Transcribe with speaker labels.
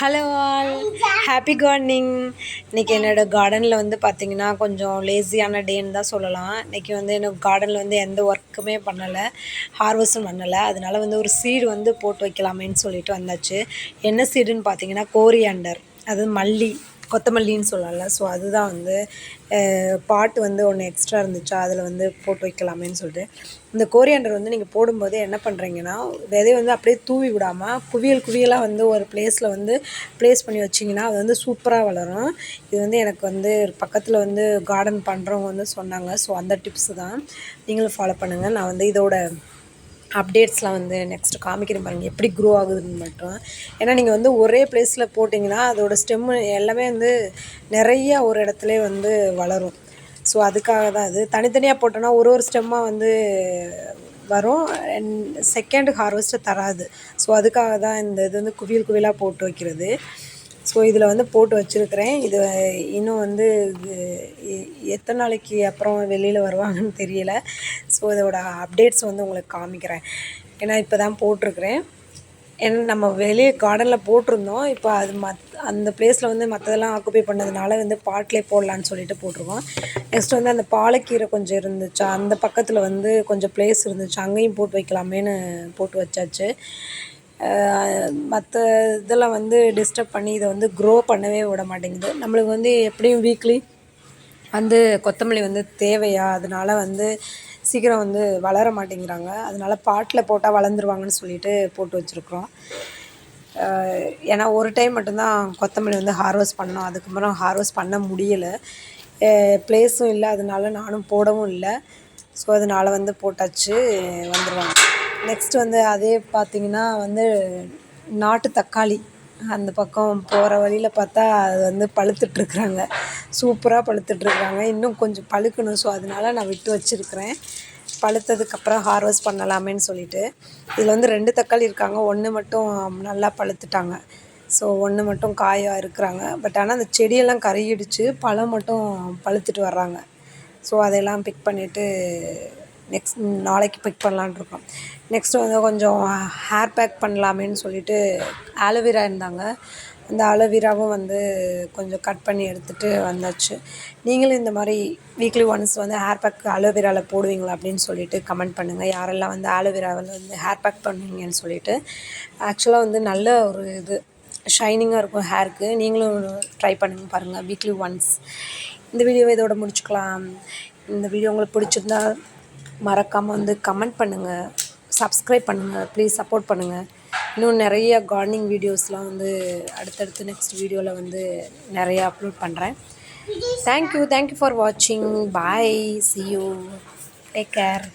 Speaker 1: Hello all happy gardening இன்றைக்கி என்னோடய கார்டனில் வந்து பார்த்திங்கன்னா கொஞ்சம் லேசியான டேன்னு தான் சொல்லலாம். இன்றைக்கி வந்து எனக்கு கார்டனில் வந்து எந்த ஒர்க்குமே பண்ணலை. ஹார்வெஸ்டும் பண்ணலை. அதனால் வந்து ஒரு சீடு வந்து போட்டு வைக்கலாமேன்னு சொல்லிட்டு வந்தாச்சு. என்ன சீடுன்னு பார்த்தீங்கன்னா கோரியாண்டர் அது மல்லி. கொத்தமல்லின்னு சொல்லலாம்ல. ஸோ அதுதான் வந்து பாட்டு வந்து ஒன்று எக்ஸ்ட்ரா இருந்துச்சா அதில் வந்து போட்டு வைக்கலாமேன்னு சொல்லிட்டு. இந்த கோரியாண்டர் வந்து நீங்கள் போடும்போது என்ன பண்ணுறீங்கன்னா விதையை வந்து அப்படியே தூவி விடாமல் குவியல் குவியலாக வந்து ஒரு பிளேஸில் வந்து ப்ளேஸ் பண்ணி வச்சிங்கன்னா அது வந்து சூப்பராக வளரும். இது வந்து எனக்கு வந்து பக்கத்தில் வந்து கார்டன் பண்ணுறவங்க வந்து சொன்னாங்க. ஸோ அந்த டிப்ஸு தான். நீங்களும் ஃபாலோ பண்ணுங்கள் நான் வந்து இதோட அப்டேட்ஸ்லாம் வந்து நெக்ஸ்ட்டு காமிக்கிறேன் பாருங்கள் எப்படி க்ரோ ஆகுதுன்னு மட்டும். ஏன்னா நீங்கள் வந்து ஒரே ப்ளேஸில் போட்டிங்கன்னா அதோடய ஸ்டெம்மு எல்லாமே வந்து நிறையா ஒரு இடத்துல வந்து வளரும். ஸோ அதுக்காக தான் அது. தனித்தனியாக போட்டோன்னா ஒரு ஒரு ஸ்டெம்மாக வந்து வரும். செகண்ட் ஹார்வெஸ்ட்டை தராது. ஸோ அதுக்காக தான் இந்த இது வந்து குவியல் குவியலாக போட்டு வைக்கிறது. ஸோ இதில் வந்து போட்டு வச்சுருக்கிறேன். இது இன்னும் வந்து எத்தனை நாளைக்கு அப்புறம் வெளியில் வருவாங்கன்னு தெரியல. ஸோ இதோட அப்டேட்ஸ் வந்து உங்களுக்கு காமிக்கிறேன். ஏன்னா இப்போ தான் போட்டிருக்கிறேன். ஏன்னா நம்ம வெளியே கார்டனில் போட்டிருந்தோம். இப்போ அது மத் அந்த பிளேஸில் வந்து மற்றதெல்லாம் ஆக்குப்பை பண்ணதுனால வந்து பாட்டிலே போடலான்னு சொல்லிட்டு போட்டிருக்கோம். நெக்ஸ்ட் வந்து அந்த பாலக்கீரை கொஞ்சம் இருந்துச்சா? அந்த பக்கத்தில் வந்து கொஞ்சம் பிளேஸ் இருந்துச்சு. அங்கேயும் போட்டு வைக்கலாமேன்னு போட்டு வச்சாச்சு. மற்ற இதெல்லாம் வந்து டிஸ்டர்ப் பண்ணி இதை வந்து க்ரோ பண்ணவே விட மாட்டேங்குது. நம்மளுக்கு வந்து எப்படியும் வீக்லி வந்து கொத்தமல்லி வந்து தேவையா? அதனால வந்து சீக்கிரம் வந்து வளர மாட்டேங்கிறாங்க. அதனால பாட்டில் போட்டால் வளர்ந்துருவாங்கன்னு சொல்லிட்டு போட்டு வச்சுருக்குறோம். ஏன்னா ஒரு டைம் மட்டும்தான் கொத்தமல்லி வந்து ஹார்வெஸ்ட் பண்ணோம் அதுக்கப்புறம் ஹார்வெஸ்ட் பண்ண முடியலை. ப்ளேஸும் இல்லை. அதனால நானும் போடவும் இல்லை. ஸோ அதனால் வந்து போட்டாச்சு வந்துடுவாங்க நெக்ஸ்ட் வந்து அதே பார்த்திங்கன்னா வந்து நாட்டு தக்காளி. அந்த பக்கம் போகிற வழியில் பார்த்தா அது வந்து பழுத்துட்ருக்குறாங்க. சூப்பராக பழுத்துட்ருக்குறாங்க. இன்னும் கொஞ்சம் பழுக்கணும். ஸோ அதனால நான் விட்டு வச்சுருக்கிறேன். பழுத்ததுக்கப்புறம் ஹார்வெஸ்ட் பண்ணலாமேன்னு சொல்லிட்டு. இதில் வந்து ரெண்டு தக்காளி இருக்காங்க. ஒன்று மட்டும் நல்லா பழுத்துட்டாங்க. ஸோ ஒன்று மட்டும் காயாக இருக்கிறாங்க. பட் ஆனால் அந்த செடியெல்லாம் கருகிடுச்சு. பழம் மட்டும் பழுத்துட்டு வர்றாங்க. ஸோ அதையெல்லாம் பிக் பண்ணிவிட்டு நெக்ஸ்ட் நாளைக்கு பிக் பண்ணலான்னு இருக்கோம். நெக்ஸ்ட்டு வந்து கொஞ்சம் ஹேர் பேக் பண்ணலாமேன்னு சொல்லிட்டு ஆலோவேரா இருந்தாங்க. அந்த ஆலோவேராவும் வந்து கொஞ்சம் கட் பண்ணி எடுத்துகிட்டு வந்தாச்சு. நீங்களும் இந்த மாதிரி வீக்லி ஒன்ஸ் வந்து ஹேர் பேக் அலோவேராவில் போடுவீங்களா அப்படின்னு சொல்லிட்டு கமெண்ட் பண்ணுங்கள் யாரெல்லாம் வந்து ஆலோவேராவில் வந்து ஹேர் பேக் பண்ணுவீங்கன்னு சொல்லிட்டு. ஆக்சுவலாக வந்து நல்ல ஒரு இது ஷைனிங்காக இருக்கும் ஹேருக்கு நீங்களும் ட்ரை பண்ணுங்கள் பாருங்கள் வீக்லி ஒன்ஸ் இந்த வீடியோவை இதோட முடிச்சுக்கலாம். இந்த வீடியோ உங்களுக்கு பிடிச்சிருந்தா மறக்காமல் வந்து கமெண்ட் பண்ணுங்கள் சப்ஸ்கிரைப் பண்ணுங்கள் ப்ளீஸ் சப்போர்ட் பண்ணுங்கள் இன்னும் நிறைய கார்டனிங் வீடியோஸ்லாம் வந்து அடுத்தடுத்து நெக்ஸ்ட் வீடியோவில் வந்து நிறையா அப்லோட் பண்ணுறேன் thank you thank you for வாட்சிங் bye see you take care